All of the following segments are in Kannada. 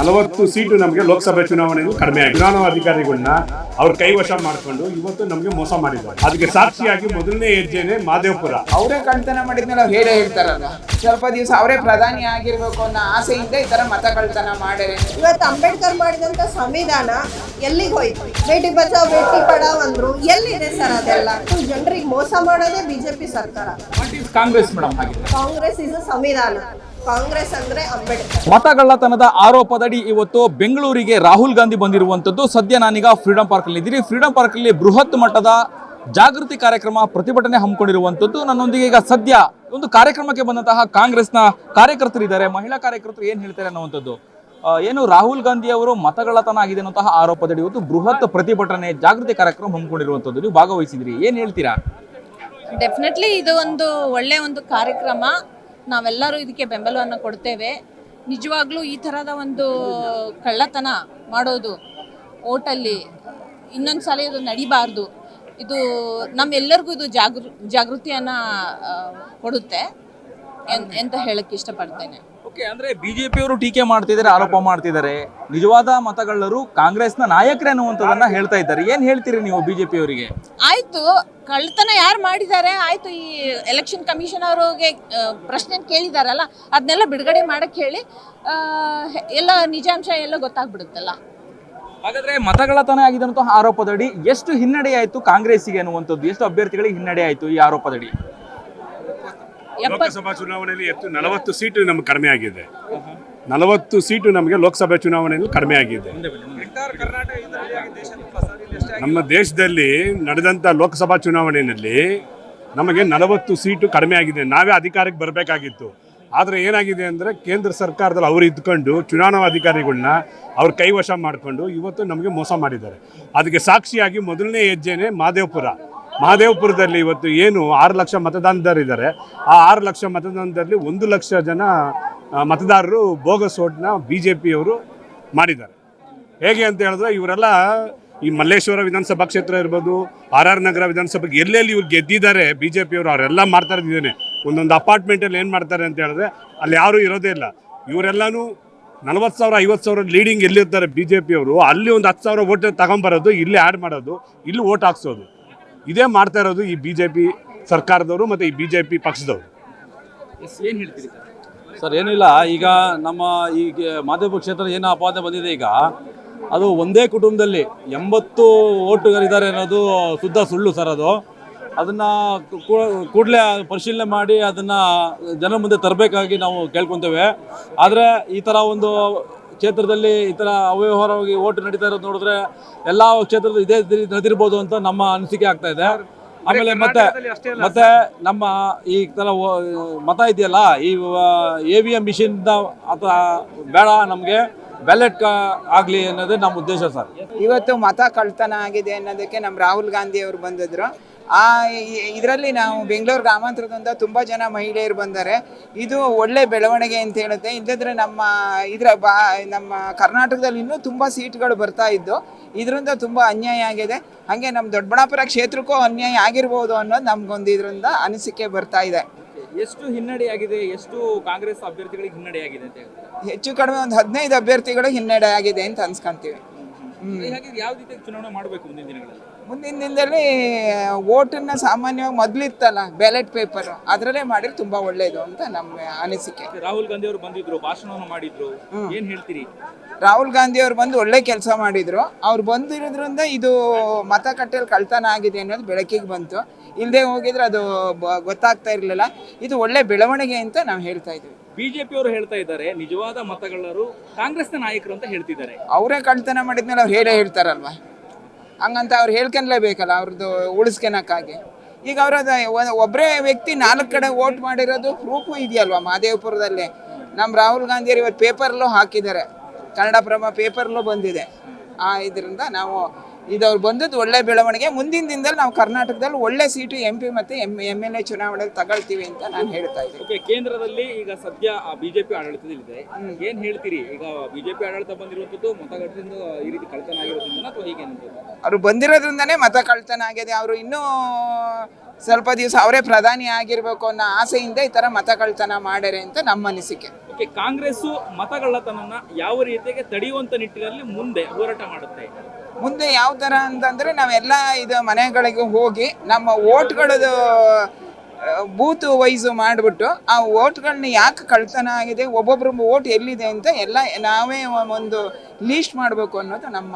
ನಲವತ್ತು ಸೀಟು ನಮಗೆ ಲೋಕಸಭೆ ಚುನಾವಣೆಗೂ ಕಡಿಮೆ ಆಗಿದೆ. ಚುನಾವಣಾಧಿಕಾರಿಗಳನ್ನ ಅವ್ರ ಕೈವಶ ಮಾಡಿಕೊಂಡು ಇವತ್ತು ನಮಗೆ ಮೋಸ ಮಾಡಿದ್ದಾರೆ. ಅದಕ್ಕೆ ಸಾಕ್ಷಿಯಾಗಿ ಮೊದಲನೇ ಹೆಜ್ಜೆನೆ ಮಾದೇವಪುರ. ಅವರೇ ಕಳ್ತನ ಮಾಡಿದ್ಮೇಲೆ ಅವ್ರು ಹೇಳೇ ಹೇಳ್ತಾರಲ್ಲ. ಸ್ವಲ್ಪ ದಿವಸ ಅವರೇ ಪ್ರಧಾನಿ ಆಗಿರ್ಬೇಕು ಅನ್ನೋ ಆಸೆಯಿಂದ ಈ ತರ ಮತ ಕಳ್ತನ ಮಾಡಿದ್ರೆ ಇವತ್ತು ಅಂಬೇಡ್ಕರ್ ಮಾಡಿದಂತ ಸಂವಿಧಾನ ಎಲ್ಲಿಗೆ ಹೋಯ್ತು? ಬೇಟಿ ಬಚಾವ್ ಬೇಟಿ ಪಡಾವ್ ಅಂದ್ರು ಎಲ್ಲಿದೆ ಸರ್ ಅದೆಲ್ಲ? ಜನರಿಗೆ ಮೋಸ ಮಾಡೋದೇ ಬಿಜೆಪಿ ಸರ್ಕಾರ. ಕಾಂಗ್ರೆಸ್ ಮೇಡಮ್ ಕಾಂಗ್ರೆಸ್ ಇಸ್ ಸಂವಿಧಾನ. ಕಾಂಗ್ರೆಸ್ ಅಂದ್ರೆ ಅಂಬೇಡ್ಕರ್. ಮತಗಳ್ಳತನದ ಆರೋಪದಡಿ ಇವತ್ತು ಬೆಂಗಳೂರಿಗೆ ರಾಹುಲ್ ಗಾಂಧಿ ಬಂದಿರುವಂತದ್ದು ಸದ್ಯ ನಾನೀಗ ಫ್ರೀಡಂ ಪಾರ್ಕ್ ಅಲ್ಲಿ ಇದ್ದೀನಿ. ಫ್ರೀಡಂ ಪಾರ್ಕ್ ಅಲ್ಲಿ ಬೃಹತ್ ಮಟ್ಟದ ಜಾಗೃತಿ ಕಾರ್ಯಕ್ರಮ ಪ್ರತಿಭಟನೆ ಹಮ್ಮಿಕೊಂಡಿರುವಂತದ್ದು ನನ್ನೊಂದಿಗೆ ಈಗ ಸದ್ಯ ಒಂದು ಕಾರ್ಯಕ್ರಮಕ್ಕೆ ಬಂದಂತಹ ಕಾಂಗ್ರೆಸ್ನ ಕಾರ್ಯಕರ್ತರಿದ್ದಾರೆ. ಮಹಿಳಾ ಕಾರ್ಯಕರ್ತರು ಏನ್ ಹೇಳ್ತಾರೆ ಅನ್ನುವಂಥದ್ದು. ಏನು ರಾಹುಲ್ ಗಾಂಧಿ ಅವರು ಮತಗಳತನ ಆಗಿದೆ ಅನ್ನುವಂತಹ ಆರೋಪದಡಿ ಇವತ್ತು ಬೃಹತ್ ಪ್ರತಿಭಟನೆ ಜಾಗೃತಿ ಕಾರ್ಯಕ್ರಮ ಹಮ್ಮಿಕೊಂಡಿರುವಂತದ್ದು ನೀವು ಭಾಗವಹಿಸಿದ್ರಿ ಏನ್ ಹೇಳ್ತೀರಾ? ಡೆಫಿನೆಟ್ಲಿ ಇದು ಒಂದು ಒಳ್ಳೆ ಒಂದು ಕಾರ್ಯಕ್ರಮ. ನಾವೆಲ್ಲರೂ ಇದಕ್ಕೆ ಬೆಂಬಲವನ್ನು ಕೊಡ್ತೇವೆ. ನಿಜವಾಗ್ಲೂ ಈ ಥರದ ಒಂದು ಕಳ್ಳತನ ಮಾಡೋದು ಓಟಲ್ಲಿ ಇನ್ನೊಂದು ಸಲ ಇದು ನಡಿಬಾರ್ದು. ಇದು ನಮ್ಮೆಲ್ಲರಿಗೂ ಇದು ಜಾಗೃ, ಜಾಗೃತಿಯನ್ನು ಕೊಡುತ್ತೆ ಅಂತ ಹೇಳಕ್ಕೆ ಇಷ್ಟಪಡ್ತೇನೆ. ಓಕೆ ಅಂದ್ರೆ ಬಿಜೆಪಿಯವರು ಟೀಕೆ ಮಾಡ್ತಿದ್ದಾರೆ ಆರೋಪ ಮಾಡ್ತಿದ್ದಾರೆ. ನಿಜವಾದ ಮತಗಳ್ಳರು ಕಾಂಗ್ರೆಸ್ನ ನಾಯಕರೇ ಅನ್ನುವಂಥದ್ದನ್ನ ಹೇಳ್ತಾ ಇದ್ದಾರೆ. ಏನ್ ಹೇಳ್ತೀರಿ ನೀವು ಬಿಜೆಪಿಯವರಿಗೆ? ಆಯ್ತು ಕಳ್ಳತನ ಯಾರು ಮಾಡಿದ್ದಾರೆ? ಆಯ್ತು ಈ ಎಲೆಕ್ಷನ್ ಕಮಿಷನ್ ಅವ್ರಿಗೆ ಪ್ರಶ್ನೆ ಕೇಳಿದಾರಲ್ಲ ಅದನ್ನೆಲ್ಲ ಬಿಡುಗಡೆ ಮಾಡಕ್ ಹೇಳಿ ಆ, ಎಲ್ಲ ನಿಜಾಂಶ ಎಲ್ಲ ಗೊತ್ತಾಗ್ಬಿಡುತ್ತಲ್ಲ. ಹಾಗಾದ್ರೆ ಮತಗಳತನ ಆಗಿದೆ ಅನ್ನೋ ಆರೋಪದಡಿ ಎಷ್ಟು ಹಿನ್ನಡೆ ಆಯ್ತು ಕಾಂಗ್ರೆಸ್ಸಿಗೆ ಅನ್ನುವಂಥದ್ದು ಎಷ್ಟು ಅಭ್ಯರ್ಥಿಗಳಿಗೆ ಹಿನ್ನಡೆ ಆಯ್ತು ಈ ಆರೋಪದಡಿ? ಲೋಕಸಭಾ ಚುನಾವಣೆಯಲ್ಲಿ ಎತ್ತು ನಲವತ್ತು ಸೀಟು ನಮ್ಗೆ ಕಡಿಮೆ ಆಗಿದೆ. ನಲವತ್ತು ಸೀಟು ನಮಗೆ ಲೋಕಸಭೆ ಚುನಾವಣೆಯಲ್ಲಿ ಕಡಿಮೆ ಆಗಿದೆ. ನಮ್ಮ ದೇಶದಲ್ಲಿ ನಡೆದಂಥ ಲೋಕಸಭಾ ಚುನಾವಣೆಯಲ್ಲಿ ನಮಗೆ ನಲವತ್ತು ಸೀಟು ಕಡಿಮೆ ಆಗಿದೆ. ನಾವೇ ಅಧಿಕಾರಕ್ಕೆ ಬರಬೇಕಾಗಿತ್ತು. ಆದರೆ ಏನಾಗಿದೆ ಅಂದರೆ ಕೇಂದ್ರ ಸರ್ಕಾರದಲ್ಲಿ ಅವರು ಇದ್ಕೊಂಡು ಚುನಾವಣಾಧಿಕಾರಿಗಳನ್ನ ಅವ್ರ ಕೈವಶ ಮಾಡಿಕೊಂಡು ಇವತ್ತು ನಮಗೆ ಮೋಸ ಮಾಡಿದ್ದಾರೆ. ಅದಕ್ಕೆ ಸಾಕ್ಷಿಯಾಗಿ ಮೊದಲನೇ ಹೆಜ್ಜೆನೆ ಮಾದೇವಪುರ. ಮಹದೇವಪುರದಲ್ಲಿ ಇವತ್ತು ಏನು ಆರು ಲಕ್ಷ ಮತದಾನದಾರಿದ್ದಾರೆ. ಆ ಆರು ಲಕ್ಷ ಮತದಾನದಲ್ಲಿ ಒಂದು ಲಕ್ಷ ಜನ ಮತದಾರರು ಬೋಗಸ್ ಓಟ್ನ ಬಿ ಜೆ ಪಿಯವರು ಮಾಡಿದ್ದಾರೆ. ಹೇಗೆ ಅಂತ ಹೇಳಿದ್ರೆ ಇವರೆಲ್ಲ ಈ ಮಲ್ಲೇಶ್ವರ ವಿಧಾನಸಭಾ ಕ್ಷೇತ್ರ ಇರ್ಬೋದು, ಆರ್ ಆರ್ ನಗರ ವಿಧಾನಸಭೆಗೆ ಎಲ್ಲೆಲ್ಲಿ ಇವ್ರು ಗೆದ್ದಿದ್ದಾರೆ ಬಿ ಜೆ ಪಿಯವರು ಅವರೆಲ್ಲ ಮಾಡ್ತಾ ಇದ್ದೇನೆ. ಒಂದೊಂದು ಅಪಾರ್ಟ್ಮೆಂಟಲ್ಲಿ ಏನು ಮಾಡ್ತಾರೆ ಅಂತ ಹೇಳಿದ್ರೆ ಅಲ್ಲಿ ಯಾರೂ ಇರೋದೇ ಇಲ್ಲ. ಇವರೆಲ್ಲನೂ ನಲ್ವತ್ತು ಸಾವಿರ, ಐವತ್ತು ಸಾವಿರ ಲೀಡಿಂಗ್ ಎಲ್ಲಿರ್ತಾರೆ ಬಿ ಜೆ ಪಿಯವರು ಅಲ್ಲಿ ಒಂದು ಹತ್ತು ಸಾವಿರ ಓಟ್ ತಗೊಂಬರೋದು, ಇಲ್ಲಿ ಆ್ಯಡ್ ಮಾಡೋದು, ಇಲ್ಲಿ ಓಟ್ ಹಾಕ್ಸೋದು. ಇದೇ ಮಾಡ್ತಾ ಇರೋದು ಈ ಬಿ ಜೆ ಪಿ ಸರ್ಕಾರದವರು ಮತ್ತು ಈ ಬಿ ಜೆ ಪಿ ಪಕ್ಷದವರು ಏನು ಹೇಳ್ತೀರಿ ಸರ್? ಏನಿಲ್ಲ. ಈಗ ನಮ್ಮ ಈಗ ಮಾಧ್ಯಮ ಕ್ಷೇತ್ರ ಏನು ಅಪಾದ ಬಂದಿದೆ ಈಗ. ಅದು ಒಂದೇ ಕುಟುಂಬದಲ್ಲಿ ಎಂಬತ್ತು ಓಟುಗಾರಿದ್ದಾರೆ ಅನ್ನೋದು ಶುದ್ಧ ಸುಳ್ಳು ಸರ್ ಅದು. ಅದನ್ನು ಕೂಡಲೇ ಪರಿಶೀಲನೆ ಮಾಡಿ ಅದನ್ನು ಜನರ ಮುಂದೆ ತರಬೇಕಾಗಿ ನಾವು ಕೇಳ್ಕೊತೇವೆ. ಆದರೆ ಈ ಥರ ಒಂದು ಕ್ಷೇತ್ರದಲ್ಲಿ ಈ ಥರ ಅವ್ಯವಹಾರವಾಗಿ ಓಟು ನಡೀತಾ ಇರೋದು ನೋಡಿದ್ರೆ ಎಲ್ಲ ಕ್ಷೇತ್ರದ ಇದೇ ರೀತಿ ನಡೆದಿರ್ಬೋದು ಅಂತ ನಮ್ಮ ಅನಿಸಿಕೆ ಆಗ್ತಾ ಇದೆ. ಆಮೇಲೆ ಮತ್ತೆ ಮತ್ತೆ ನಮ್ಮ ಈ ಥರ ಮತ ಇದೆಯಲ್ಲ ಈ ಎ ವಿ ಎಂ ಮಿಷಿನ್ ಅಥವಾ ಬೇಡ ನಮಗೆ ಬ್ಯಾಲೆಟ್ ಆಗಲಿ ಅನ್ನೋದೇ ನಮ್ಮ ಉದ್ದೇಶ ಸರ್. ಇವತ್ತು ಮತ ಕಳ್ತನ ಆಗಿದೆ ಅನ್ನೋದಕ್ಕೆ ನಮ್ಮ ರಾಹುಲ್ ಗಾಂಧಿ ಅವರು ಬಂದಿದ್ರು. ಆ ಇದರಲ್ಲಿ ನಾವು ಬೆಂಗಳೂರು ಗ್ರಾಮಾಂತರದಿಂದ ತುಂಬ ಜನ ಮಹಿಳೆಯರು ಬಂದರೆ ಇದು ಒಳ್ಳೆ ಬೆಳವಣಿಗೆ ಅಂತ ಹೇಳುತ್ತೆ. ಇಲ್ಲದ್ರೆ ನಮ್ಮ ಇದರ ಬಾ ನಮ್ಮ ಕರ್ನಾಟಕದಲ್ಲಿ ಇನ್ನೂ ತುಂಬ ಸೀಟ್ಗಳು ಬರ್ತಾ ಇದ್ದು ಇದರಿಂದ ತುಂಬ ಅನ್ಯಾಯ ಆಗಿದೆ. ಹಾಗೆ ನಮ್ಮ ದೊಡ್ಡಬಳ್ಳಾಪುರ ಕ್ಷೇತ್ರಕ್ಕೂ ಅನ್ಯಾಯ ಆಗಿರ್ಬೋದು ಅನ್ನೋದು ನಮ್ಗೊಂದು ಇದರಿಂದ ಅನಿಸಿಕೆ ಬರ್ತಾ ಇದೆ. ಎಷ್ಟು ಹಿನ್ನಡೆಯಾಗಿದೆ? ಎಷ್ಟು ಕಾಂಗ್ರೆಸ್ ಅಭ್ಯರ್ಥಿಗಳಿಗೆ ಹಿನ್ನಡೆಯಾಗಿದೆ ಅಂತ ಹೆಚ್ಚು ಕಡಿಮೆ ಒಂದು ಹದಿನೈದು ಅಭ್ಯರ್ಥಿಗಳು ಹಿನ್ನಡೆ ಆಗಿದೆ ಅಂತ ಅನ್ಸ್ಕೊಂತೀವಿ. ಯಾವ ರೀತಿ ಚುನಾವಣೆ ಮಾಡಬೇಕು ಮುಂದಿನ ದಿನಗಳಲ್ಲಿ? ಮುಂದಿನ ದಿನದಲ್ಲಿ ಓಟನ್ನು ಸಾಮಾನ್ಯವಾಗಿ ಮೊದಲಿತ್ತಲ್ಲ ಬ್ಯಾಲೆಟ್ ಪೇಪರ್. ಅದರಲ್ಲೇ ಮಾಡಿದ್ರೆ ತುಂಬ ಒಳ್ಳೆಯದು ಅಂತ ನಮ್ಮ ಅನಿಸಿಕೆ. ರಾಹುಲ್ ಗಾಂಧಿ ಅವರು ಬಂದಿದ್ರು ಭಾಷಣವನ್ನು ಮಾಡಿದ್ರು. ಏನು ಹೇಳ್ತೀರಿ? ರಾಹುಲ್ ಗಾಂಧಿ ಅವರು ಬಂದು ಒಳ್ಳೆ ಕೆಲಸ ಮಾಡಿದರು. ಅವ್ರು ಬಂದಿರೋದ್ರಿಂದ ಇದು ಮತಕಟ್ಟೆಯಲ್ಲಿ ಕಳ್ತನ ಆಗಿದೆ ಅನ್ನೋದು ಬೆಳಕಿಗೆ ಬಂತು. ಇಲ್ಲದೆ ಹೋಗಿದ್ರೆ ಅದು ಗೊತ್ತಾಗ್ತಾ ಇರಲಿಲ್ಲ. ಇದು ಒಳ್ಳೆ ಬೆಳವಣಿಗೆ ಅಂತ ನಾವು ಹೇಳ್ತಾ ಇದ್ದೀವಿ ಬಿಜೆಪಿ ಅವರು ಹೇಳ್ತಾ ಇದ್ದಾರೆ ನಿಜವಾದ ಮತಗಳರು ಕಾಂಗ್ರೆಸ್ನ ನಾಯಕರು ಅಂತ ಹೇಳ್ತಿದ್ದಾರೆ. ಅವರೇ ಕಳ್ತನ ಮಾಡಿದ್ಮೇಲೆ ಅವ್ರು ಹೇಳೇ ಹೇಳ್ತಾರಲ್ವ? ಹಂಗಂತ ಅವ್ರು ಹೇಳ್ಕೊಳ್ಲೇಬೇಕಲ್ಲ ಅವ್ರದ್ದು ಉಳಿಸ್ಕೊಳಕ್ಕಾಗಿ. ಈಗ ಅವರ ಒಬ್ಬರೇ ವ್ಯಕ್ತಿ ನಾಲ್ಕು ಕಡೆ ವೋಟ್ ಮಾಡಿರೋದು ಪ್ರೂಫು ಇದೆಯಲ್ವಾ ಮಹದೇವಪುರದಲ್ಲಿ ನಮ್ಮ ರಾಹುಲ್ ಗಾಂಧಿಯವರು ಇವತ್ತು ಪೇಪರ್ಲೂ ಹಾಕಿದ್ದಾರೆ, ಕನ್ನಡಪ್ರಭ ಪೇಪರ್ಲೂ ಬಂದಿದೆ. ಆ, ಇದರಿಂದ ನಾವು ಇದು ಅವ್ರು ಬಂದದ್ದು ಒಳ್ಳೆ ಬೆಳವಣಿಗೆ. ಮುಂದಿನ ದಿನದಲ್ಲಿ ನಾವು ಕರ್ನಾಟಕದಲ್ಲಿ ಒಳ್ಳೆ ಸೀಟು ಎಂ ಪಿ ಮತ್ತು ಎಂ ಎಂ ಎಲ್ ಎ ಚುನಾವಣೆಗೆ ತಗೊಳ್ತೀವಿ ಅಂತ ನಾನು ಹೇಳ್ತಾ ಇದ್ದೀನಿ. ಓಕೆ ಕೇಂದ್ರದಲ್ಲಿ ಈಗ ಸದ್ಯ ಬಿಜೆಪಿ ಆಡಳಿತದಲ್ಲಿದೆ. ಏನು ಹೇಳ್ತೀರಿ? ಈಗ ಬಿಜೆಪಿ ಆಡಳಿತ ಬಂದಿರುವಂತದ್ದು ಮತಗಟ್ಟದಿಂದ ಈ ರೀತಿ ಕಳ್ತನ ಆಗಿರೋದ್ರಿಂದ ಅಥವಾ ಹೀಗೆ ಅವರು ಬಂದಿರೋದ್ರಿಂದನೇ ಮತ ಕಳ್ತನ ಆಗಿದೆ. ಅವರು ಇನ್ನೂ ಸ್ವಲ್ಪ ದಿವಸ ಅವರೇ ಪ್ರಧಾನಿ ಆಗಿರಬೇಕು ಅನ್ನೋ ಆಸೆಯಿಂದ ಈ ಥರ ಮತ ಕಳ್ತನ ಮಾಡ್ಯಾರೆ ಅಂತ ನಮ್ಮ ಅನಿಸಿಕೆ. ಓಕೆ ಕಾಂಗ್ರೆಸ್ ಮತಗಳ್ಳತನನ್ನ ಯಾವ ರೀತಿಗೆ ತಡೆಯುವಂತ ನಿಟ್ಟಿನಲ್ಲಿ ಮುಂದೆ ಹೋರಾಟ ಮಾಡುತ್ತೆ? ಮುಂದೆ ಯಾವ ಥರ ಅಂತಂದರೆ ನಾವೆಲ್ಲ ಇದು ಮನೆಗಳಿಗೆ ಹೋಗಿ ನಮ್ಮ ಓಟ್ಗಳದ್ದು ಬೂತ್ ವೈಸು ಮಾಡಿಬಿಟ್ಟು ಆ ಓಟ್ಗಳನ್ನ ಯಾಕೆ ಕಳ್ತನ ಆಗಿದೆ ಒಬ್ಬೊಬ್ರ ಓಟ್ ಎಲ್ಲಿದೆ ಅಂತ ಎಲ್ಲ ನಾವೇ ಒಂದು ಲೀಸ್ಟ್ ಮಾಡಬೇಕು ಅನ್ನೋದು ನಮ್ಮ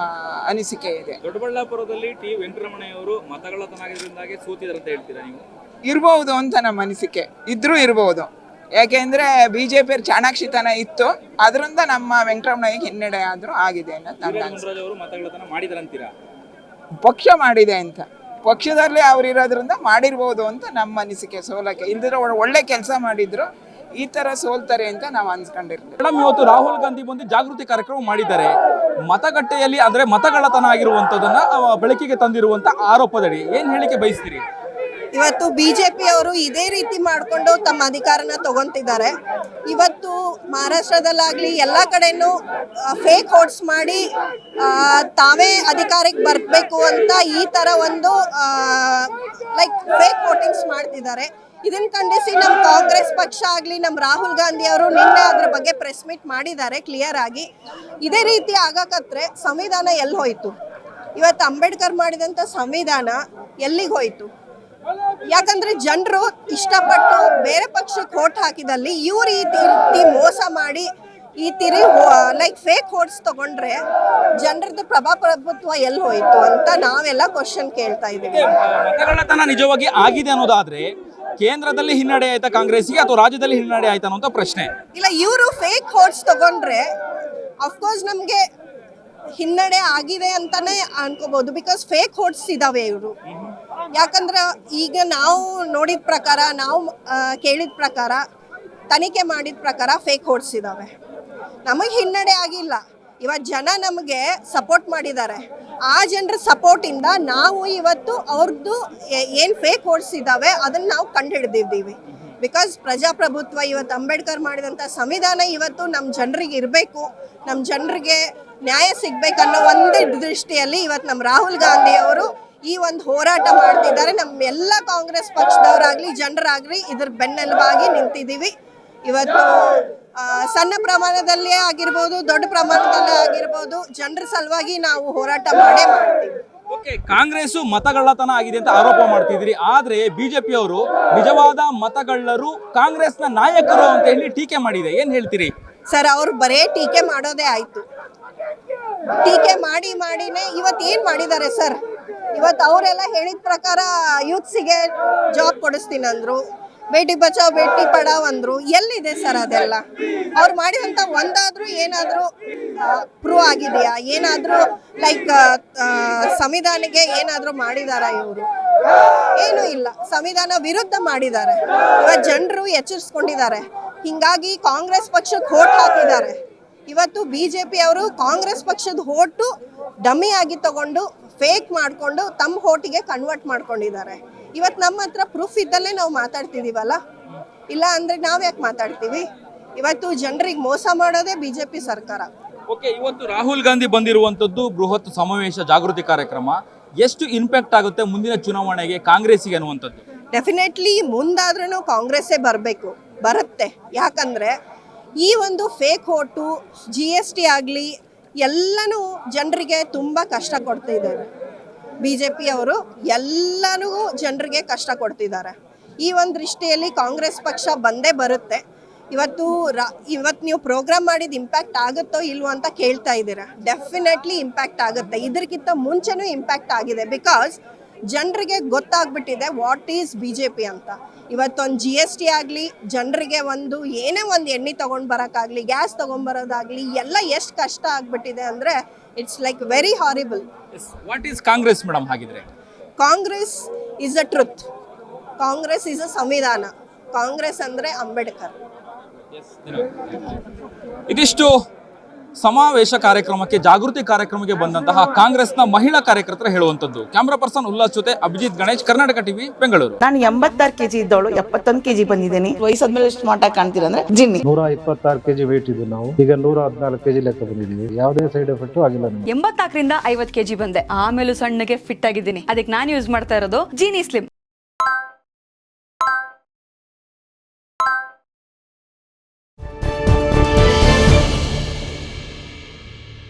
ಅನಿಸಿಕೆ ಇದೆ. ದೊಡ್ಡಬಳ್ಳಾಪುರದಲ್ಲಿ ಟಿ ವೆಂಕಟರಮಣಯ್ಯವರು ಅವರು ಆಗಿದ್ರಿಂದಾಗಿ ಸೋತಿದ್ದಾರೆ ಅಂತ ಹೇಳ್ತೀರಾ ನೀವು? ಇರಬಹುದು ಅಂತ ನಮ್ಮ ಅನಿಸಿಕೆ. ಇದ್ರೂ ಇರ್ಬೋದು. ಯಾಕೆಂದ್ರೆ ಬಿ ಜೆ ಪಿ ಚಾಣಾಕ್ಷಿತನ ಇತ್ತು. ಅದರಿಂದ ನಮ್ಮ ವೆಂಕಟರಮಣಯ್ಯಗೆ ಹಿನ್ನಡೆ ಆದರೂ ಆಗಿದೆ ಅನ್ನೋದು ನನ್ನ ಅನಿಸಿಕೆ. ಮುನ್ರಾಜ್ ಅವರು ಮತಗಳ್ಳತನ ಮಾಡಿದಾರೆ ಅಂತೀರಾ? ಪಕ್ಷ ಮಾಡಿದೆ ಅಂತ. ಪಕ್ಷದಲ್ಲಿ ಅವ್ರು ಇರೋದ್ರಿಂದ ಮಾಡಿರ್ಬೋದು ಅಂತ ನಮ್ಮ ಅನಿಸಿಕೆ ಸೋಲಕ್ಕೆ. ಇಲ್ದಿದ್ರೆ ಒಳ್ಳೆ- ಕೆಲಸ ಮಾಡಿದ್ರು ಈ ತರ ಸೋಲ್ತಾರೆ ಅಂತ ನಾವು ಅನ್ಸ್ಕೊಂಡಿರ್ತೀವಿ. ಮೇಡಮ್ ಇವತ್ತು ರಾಹುಲ್ ಗಾಂಧಿ ಬಂದು ಜಾಗೃತಿ ಕಾರ್ಯಕ್ರಮ ಮಾಡಿದ್ದಾರೆ. ಮತಗಟ್ಟೆಯಲ್ಲಿ ಅಂದ್ರೆ ಮತಗಳತನ ಆಗಿರುವಂತದನ್ನ ಬೆಳಕಿಗೆ ತಂದಿರುವಂತ ಆರೋಪದಡಿ ಏನ್ ಹೇಳಿಕೆ ಬಯಸ್ತೀರಿ? ಇವತ್ತು ಬಿಜೆಪಿ ಅವರು ಇದೇ ರೀತಿ ಮಾಡಿಕೊಂಡು ತಮ್ಮ ಅಧಿಕಾರನ ತಗೊಂತಿದ್ದಾರೆ. ಇವತ್ತು ಮಹಾರಾಷ್ಟ್ರದಲ್ಲಾಗ್ಲಿ ಎಲ್ಲ ಕಡೆನೂ ಫೇಕ್ ವೋಟ್ಸ್ ಮಾಡಿ ತಾವೇ ಅಧಿಕಾರಕ್ಕೆ ಬರಬೇಕು ಅಂತ ಈ ತರ ಒಂದು ಲೈಕ್ ಫೇಕ್ ವೋಟಿಂಗ್ಸ್ ಮಾಡ್ತಿದ್ದಾರೆ. ಇದನ್ನ ಖಂಡಿಸಿ ನಮ್ಮ ಕಾಂಗ್ರೆಸ್ ಪಕ್ಷ ಆಗಲಿ ನಮ್ಮ ರಾಹುಲ್ ಗಾಂಧಿ ಅವರು ನಿನ್ನೆ ಅದರ ಬಗ್ಗೆ ಪ್ರೆಸ್ ಮೀಟ್ ಮಾಡಿದ್ದಾರೆ ಕ್ಲಿಯರ್ ಆಗಿ. ಇದೇ ರೀತಿ ಆಗಕತ್ರೆ ಸಂವಿಧಾನ ಎಲ್ಲಿ ಹೋಯ್ತು? ಇವತ್ತು ಅಂಬೇಡ್ಕರ್ ಮಾಡಿದಂಥ ಸಂವಿಧಾನ ಎಲ್ಲಿಗೆ ಹೋಯ್ತು? ಯಾಕಂದ್ರೆ ಜನರು ಇಷ್ಟಪಟ್ಟು ಬೇರೆ ಪಕ್ಷಕ್ಕೆ ಓಟ್ ಹಾಕಿದಲ್ಲಿ ಇವ್ರು ಈ ರೀತಿ ಮೋಸ ಮಾಡಿ ಈ ತಿರಿ ಲೈಕ್ ಫೇಕ್ ಓಟ್ಸ್ ತಗೊಂಡ್ರೆ ಜನರದ್ದು ಪ್ರಭಾಪ್ರಭುತ್ವ ಎಲ್ಲಿ ಹೋಯ್ತು ಅಂತ ನಾವೆಲ್ಲ ಕ್ವಶನ್ ಕೇಳ್ತಾ ಇದ್ದೀವಿ. ಮತಗಳ್ಳತನ ನಿಜವಾಗಿ ಆಗಿದೆ ಅನ್ನೋದಾದ್ರೆ ಕೇಂದ್ರದಲ್ಲಿ ಹಿನ್ನಡೆ ಆಯ್ತಾ ಕಾಂಗ್ರೆಸ್ಗೆ ಅಥವಾ ರಾಜ್ಯದಲ್ಲಿ ಹಿನ್ನಡೆ ಆಯ್ತಾ ಅನ್ನೋ ಪ್ರಶ್ನೆ? ಇಲ್ಲ ಇವರು ಫೇಕ್ ಓಟ್ಸ್ ತಗೊಂಡ್ರೆ ಅಫ್ಕೋರ್ಸ್ ನಮಗೆ ಹಿನ್ನಡೆ ಆಗಿದೆ ಅಂತಾನೆ ಅನ್ಕೋಬಹುದು ಬಿಕಾಸ್ ಫೇಕ್ ಓಟ್ಸ್ ಇದಾವೆ ಇವರು. ಯಾಕಂದ್ರೆ ಈಗ ನಾವು ನೋಡಿದ ಪ್ರಕಾರ, ನಾವು ಕೇಳಿದ ಪ್ರಕಾರ, ತನಿಖೆ ಮಾಡಿದ ಪ್ರಕಾರ ಫೇಕ್ ಓಟ್ಸ್ ಇದಾವೆ. ನಮಗೆ ಹಿನ್ನಡೆ ಆಗಿಲ್ಲ. ಇವತ್ತು ಜನ ನಮಗೆ ಸಪೋರ್ಟ್ ಮಾಡಿದ್ದಾರೆ. ಆ ಜನರ ಸಪೋರ್ಟಿಂದ ನಾವು ಇವತ್ತು ಅವ್ರದ್ದು ಏನು ಫೇಕ್ ಓಟ್ಸ್ ಇದ್ದಾವೆ ಅದನ್ನು ನಾವು ಹಿಡಿದಿದ್ದೀವಿ ಬಿಕಾಸ್ ಪ್ರಜಾಪ್ರಭುತ್ವ, ಇವತ್ತು ಅಂಬೇಡ್ಕರ್ ಮಾಡಿದಂಥ ಸಂವಿಧಾನ ಇವತ್ತು ನಮ್ಮ ಜನರಿಗೆ ಇರಬೇಕು. ನಮ್ಮ ಜನರಿಗೆ ನ್ಯಾಯ ಸಿಗಬೇಕನ್ನೋ ಒಂದೇ ದೃಷ್ಟಿಯಲ್ಲಿ ಇವತ್ತು ನಮ್ಮ ರಾಹುಲ್ ಗಾಂಧಿ ಅವರು ಈ ಒಂದು ಹೋರಾಟ ಮಾಡ್ತಿದ್ದಾರೆ ನಮ್ಮೆಲ್ಲ ಕಾಂಗ್ರೆಸ್ ಪಕ್ಷದವರಾಗ್ಲಿ ಜನರಾಗ್ಲಿ ಇದ್ರ ಬೆನ್ನೆಲುಬಾಗಿ ನಿಂತಿದ್ದೀವಿ. ಇವತ್ತು ಸಣ್ಣ ಪ್ರಮಾಣದಲ್ಲೇ ಆಗಿರ್ಬೋದು ದೊಡ್ಡ ಪ್ರಮಾಣದಲ್ಲೇ ಆಗಿರ್ಬೋದು ಜನರ ಸಲುವಾಗಿ ನಾವು ಹೋರಾಟ ಮಾಡೇ ಮಾಡ್ತೀವಿ. ಓಕೆ ಕಾಂಗ್ರೆಸ್ ಮತಗಳ್ಳತನ ಆಗಿದೆ ಅಂತ ಆರೋಪ ಮಾಡ್ತಿದ್ರಿ. ಆದ್ರೆ ಬಿಜೆಪಿ ಅವರು ನಿಜವಾದ ಮತಗಳ್ಳರು ಕಾಂಗ್ರೆಸ್ನ ನಾಯಕರು ಅಂತ ಹೇಳಿ ಟೀಕೆ ಮಾಡಿದೆ. ಏನ್ ಹೇಳ್ತೀರಿ? ಸರ್ ಅವ್ರು ಬರೇ ಟೀಕೆ ಮಾಡೋದೇ ಆಯ್ತು. ಟೀಕೆ ಮಾಡಿ ಮಾಡಿನೇ ಇವತ್ತು ಏನ್ ಮಾಡಿದ್ದಾರೆ ಸರ್? ಇವತ್ತು ಅವರೆಲ್ಲ ಹೇಳಿದ ಪ್ರಕಾರ ಯೂತ್ಸಿಗೆ ಜಾಬ್ ಕೊಡಿಸ್ತೀನಿ ಅಂದ್ರು. ಬೇಟಿ ಬಚಾವ್, ಬೇಟಿ ಪಡಾವ್ ಅಂದರು. ಎಲ್ಲಿದೆ ಸರ್ ಅದೆಲ್ಲ? ಅವ್ರು ಮಾಡಿದಂತ ಒಂದಾದರೂ ಏನಾದರೂ ಪ್ರೂವ್ ಆಗಿದೆಯಾ? ಏನಾದರೂ ಲೈಕ್ ಸಂವಿಧಾನಕ್ಕೆ ಏನಾದರೂ ಮಾಡಿದಾರ ಇವರು? ಏನೂ ಇಲ್ಲ. ಸಂವಿಧಾನ ವಿರುದ್ಧ ಮಾಡಿದ್ದಾರೆ. ಇವತ್ತು ಜನರು ಎಚ್ಚರಿಸ್ಕೊಂಡಿದ್ದಾರೆ. ಹಿಂಗಾಗಿ ಕಾಂಗ್ರೆಸ್ ಪಕ್ಷಕ್ಕೆ ಹೋಟ್ ಹಾಕಿದ್ದಾರೆ. ಇವತ್ತು ಬಿಜೆಪಿ ಅವರು ಕಾಂಗ್ರೆಸ್ ಪಕ್ಷದ ಹೋಟು ಡಮ್ಮಿ ಆಗಿ ತಗೊಂಡು ಫೇಕ್ ಮಾಡಿಕೊಂಡು ತಮ್ಮ ಹೋಟಿಗೆ ಕನ್ವರ್ಟ್ ಮಾಡ್ಕೊಂಡಿದ್ದಾರೆ. ಇವತ್ತು ನಮ್ಮ ಹತ್ರ ಪ್ರೂಫ್ ಇದ್ದಲ್ಲೇ ನಾವು ಮಾತಾಡ್ತಿದ್ದೀವಲ್ಲ ಇಲ್ಲ ಅಂದ್ರೆ ನಾವ್ ಯಾಕೆ ಮಾತಾಡ್ತೀವಿ? ಇವತ್ತು ಜನರಿಗೆ ಮೋಸ ಮಾಡೋದೇ ಬಿಜೆಪಿ ಸರ್ಕಾರ. ಓಕೆ ಇವತ್ತು ರಾಹುಲ್ ಗಾಂಧಿ ಬಂದಿರುವಂತದ್ದು ಬೃಹತ್ ಸಮಾವೇಶ ಜಾಗೃತಿ ಕಾರ್ಯಕ್ರಮ. ಎಷ್ಟು ಇಂಪ್ಯಾಕ್ಟ್ ಆಗುತ್ತೆ ಮುಂದಿನ ಚುನಾವಣೆಗೆ ಕಾಂಗ್ರೆಸ್ಸಿಗೆ ಅನ್ನುವಂಥದ್ದು? ಡೆಫಿನೆಟ್ಲಿ ಮುಂದಾದ್ರೂ ಕಾಂಗ್ರೆಸ್ಸೇ ಬರಬೇಕು ಬರುತ್ತೆ. ಯಾಕಂದರೆ ಈ ಒಂದು fake vote G S T ಆಗಲಿ ಎಲ್ಲನೂ ಜನರಿಗೆ ತುಂಬ ಕಷ್ಟ ಕೊಡ್ತಿದ್ದಾರೆ. ಬಿ ಜೆ ಪಿಯವರು ಎಲ್ಲನೂ ಜನರಿಗೆ ಕಷ್ಟ ಕೊಡ್ತಿದ್ದಾರೆ. ಈ ಒಂದು ದೃಷ್ಟಿಯಲ್ಲಿ ಕಾಂಗ್ರೆಸ್ ಪಕ್ಷ ಬಂದೇ ಬರುತ್ತೆ. ಇವತ್ತು ರಾ ಇವತ್ತು ನೀವು ಪ್ರೋಗ್ರಾಮ್ ಮಾಡಿದ ಇಂಪ್ಯಾಕ್ಟ್ ಆಗುತ್ತೋ ಇಲ್ವೋ ಅಂತ ಕೇಳ್ತಾ ಇದ್ದೀರಾ. ಡೆಫಿನೆಟ್ಲಿ ಇಂಪ್ಯಾಕ್ಟ್ ಆಗುತ್ತೆ. ಇದಕ್ಕಿಂತ ಮುಂಚೆನೂ ಇಂಪ್ಯಾಕ್ಟ್ ಆಗಿದೆ ಬಿಕಾಸ್ ಜನರಿಗೆ ಗೊತ್ತಾಗ್ಬಿಟ್ಟಿದೆ what is B J P ಅಂತ. ಇವತ್ತೊಂದು ಜಿ ಎಸ್ ಟಿ ಆಗಲಿ ಜನರಿಗೆ ಒಂದು ಏನೇ ಒಂದು ಎಣ್ಣೆ ತೊಗೊಂಡು ಬರೋಕ್ಕಾಗಲಿ ಗ್ಯಾಸ್ ತೊಗೊಂಬರೋದಾಗಲಿ ಎಲ್ಲ ಎಷ್ಟು ಕಷ್ಟ ಆಗ್ಬಿಟ್ಟಿದೆ ಅಂದರೆ it's like very horrible what is Congress madam ಹಾಗಿದ್ರೆ? Congress is a truth Congress is a ಸಂವಿಧಾನ. ಕಾಂಗ್ರೆಸ್ ಅಂದರೆ ಅಂಬೇಡ್ಕರ್. ಇದಿಷ್ಟು ಸಮಾವೇಶ ಕಾರ್ಯಕ್ರಮಕ್ಕೆ ಜಾಗೃತಿ ಕಾರ್ಯಕ್ರಮಕ್ಕೆ ಬಂದಂತಹ ಕಾಂಗ್ರೆಸ್ನ ಮಹಿಳಾ ಕಾರ್ಯಕರ್ತರ ಹೇಳುವಂತದ್ದು ಕ್ಯಾಮ್ರಾ ಪರ್ಸನ್ ಉಲ್ಲಾಸ್ ಜೊತೆ ಅಭಿಜಿತ್ ಗಣೇಶ್ ಕರ್ನಾಟಕ ಟಿವಿ ಬೆಂಗಳೂರು. ನಾನು ಎಂಬತ್ತಾರು ಕೆಜಿ ಇದ್ದವಳು ಎಪ್ಪತ್ತೊಂದು ಕೆಜಿ ಬಂದಿದ್ದೀನಿ. ವಯಸ್ಸಾದ್ಮೇಲೆ ಸ್ಮಾರ್ಟ್ ಆಗಿ ಕಾಣ್ತೀರಾ ಅಂದ್ರೆ ಜಿನ್ನಿ. ನೂರ ಇಪ್ಪತ್ತಾರು ಕೆಜಿ ವೇಟ್ ಇದ್ದು ನಾವು. ಈಗ ನೂರ ಹದಿನಾಲ್ಕು ಕೆಜಿ ಲೆಕ್ಕ ಬಂದಿದ್ದೀವಿ. ಯಾವುದೇ ಸೈಡ್ ಎಫೆಕ್ಟ್ ಆಗಿಲ್ಲ ಎಂಬತ್ನಾಲ್ಕರಿಂದ ಐವತ್ ಕೆಜಿ ಬಂದೆ. ಆಮೇಲೆ ಸಣ್ಣಗೆ ಫಿಟ್ ಆಗಿದ್ದೀನಿ. ಅದಕ್ಕೆ ನಾನು ಯೂಸ್ ಮಾಡ್ತಾ ಇರೋದು ಜೀನಿ ಸ್ಲಿಮ್